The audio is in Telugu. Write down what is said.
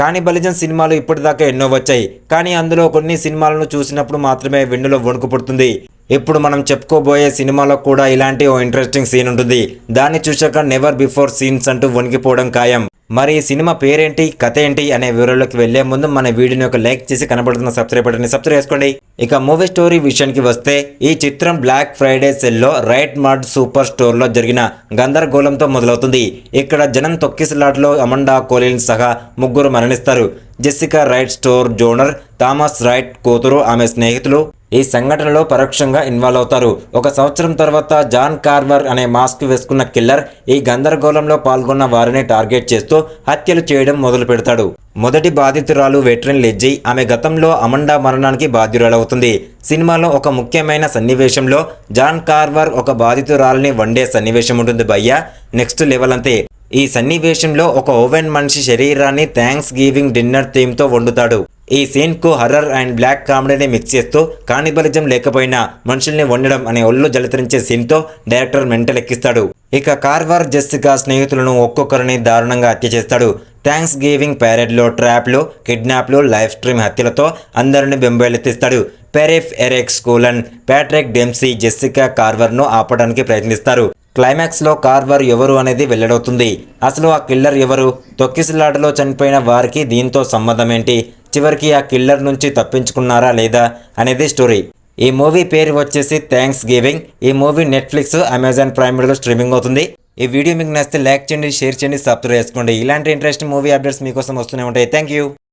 కానీ బలిజన్ సినిమాలు ఇప్పటిదాకా ఎన్నో వచ్చాయి. కానీ అందులో కొన్ని సినిమాలను చూసినప్పుడు మాత్రమే వెన్నులో వణుకు పుడుతుంది. ఇప్పుడు మనం చెప్పుకోబోయే సినిమాలో కూడా ఇలాంటి ఓ ఇంట్రెస్టింగ్ సీన్ ఉంటుంది. దాన్ని చూశాక నెవర్ బిఫోర్ సీన్స్ అంటూ వణికిపోవడం ఖాయం. మరి ఈ సినిమా పేరేంటి కథ ఏంటి అనే వివరాల్లోకి వెళ్ళే ముందు మన వీడియోని ఒక లైక్ చేసి కనబడుతున్న సబ్స్క్రైబ్ బటన్ని సబ్స్క్రైబ్ చేసుకోండి. ఇక మూవీ స్టోరీ విషయానికి వస్తే ఈ చిత్రం బ్లాక్ ఫ్రైడే సెల్లో రైట్ మార్ట్ సూపర్ స్టోర్లో జరిగిన గందరగోళంతో మొదలవుతుంది. ఇక్కడ జనం తొక్కిసలాట్లో అమండా కోలిన్ సహా ముగ్గురు మరణిస్తారు. Jessica Wright store owner Thomas Wright కూతురు ఆమె స్నేహితులు ఈ సంఘటనలో పరోక్షంగా ఇన్వాల్వ్ అవుతారు. ఒక సంవత్సరం తర్వాత జాన్ కార్వర్ అనే మాస్క్ వేసుకున్న కిల్లర్ ఈ గందరగోళంలో పాల్గొన్న వారిని టార్గెట్ చేస్తూ హత్యలు చేయడం మొదలు పెడతాడు. మొదటి బాధితురాలు వెటరన్ లెజ్జి ఆమె గతంలో అమండా మరణానికి బాధ్యురాలవుతుంది. సినిమాలో ఒక ముఖ్యమైన సన్నివేశంలో జాన్ కార్వర్ ఒక బాధితురాలని వండే సన్నివేశం ఉంటుంది భయ్య. నెక్స్ట్ లెవెల్ అంతే. ఈ సన్నివేశంలో ఒక ఓవెన్ మనిషి శరీరాన్ని థ్యాంక్స్ గివింగ్ డిన్నర్ థీమ్తో వండుతాడు. ఈ సీన్కు హర్రర్ అండ్ బ్లాక్ కామెడీని మిక్స్ చేస్తూ కానిబలిజం లేకపోయినా మనుషుల్ని వండడం అనే ఒళ్ళు జలతరించే సీన్తో డైరెక్టర్ మెంటల్ ఎక్కిస్తాడు. ఇక కార్వార్ జెస్సికా స్నేహితులను ఒక్కొక్కరిని దారుణంగా హత్య చేస్తాడు. థ్యాంక్స్ గివింగ్ ప్యారెడ్లో ట్రాప్లు కిడ్నాప్లు లైవ్ స్ట్రీమ్ హత్యలతో అందరిని బెంబేలెత్తిస్తాడు. పెరెఫ్ ఎరెక్స్ కూలన్ ప్యాట్రిక్ డెమ్సీ జెస్సికా కార్వర్ను ఆపడానికి ప్రయత్నిస్తారు. క్లైమాక్స్లో కార్వర్ ఎవరు అనేది వెల్లడవుతుంది. అసలు ఆ కిల్లర్ ఎవరు? తొక్కిసలాటలో చనిపోయిన వారికి దీంతో సంబంధం ఏంటి? చివరికి ఆ కిల్లర్ నుంచి తప్పించుకున్నారా లేదా అనేది స్టోరీ. ఈ మూవీ పేరు వచ్చేసి థ్యాంక్స్ గివింగ్ ఈ మూవీ నెట్ఫ్లిక్స్ అమెజాన్ ప్రైమ్లో స్ట్రీమింగ్ అవుతుంది. ఈ వీడియో మీకు నచ్చితే లైక్ చేయండి షేర్ చేయండి సబ్స్క్రైబ్ చేసుకోండి. ఇలాంటి ఇంట్రెస్టింగ్ మూవీ అప్డేట్స్ మీకోసం వస్తూనే ఉంటాయి. Thank you